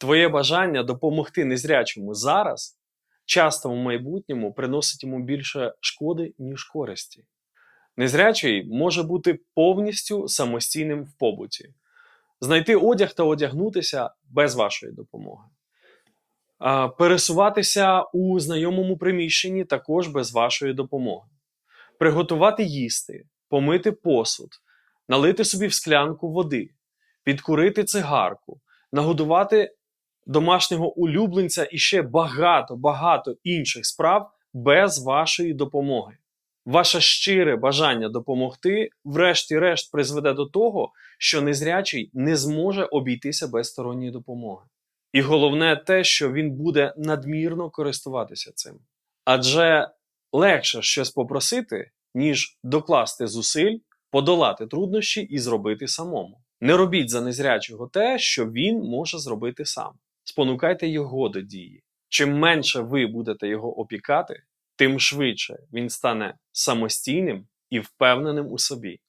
Твоє бажання допомогти незрячому зараз часто в майбутньому приносить йому більше шкоди, ніж користі. Незрячий може бути повністю самостійним в побуті, знайти одяг та одягнутися без вашої допомоги. Пересуватися у знайомому приміщенні також без вашої допомоги. Приготувати їсти, помити посуд, налити собі в склянку води, підкурити цигарку, нагодувати домашнього улюбленця і ще багато, багато інших справ без вашої допомоги. Ваше щире бажання допомогти, врешті-решт, призведе до того, що незрячий не зможе обійтися без сторонньої допомоги. І головне те, що він буде надмірно користуватися цим. Адже легше щось попросити, ніж докласти зусиль, подолати труднощі і зробити самому. Не робіть за незрячого те, що він може зробити сам. Спонукайте його до дії. Чим менше ви будете його опікати, тим швидше він стане самостійним і впевненим у собі.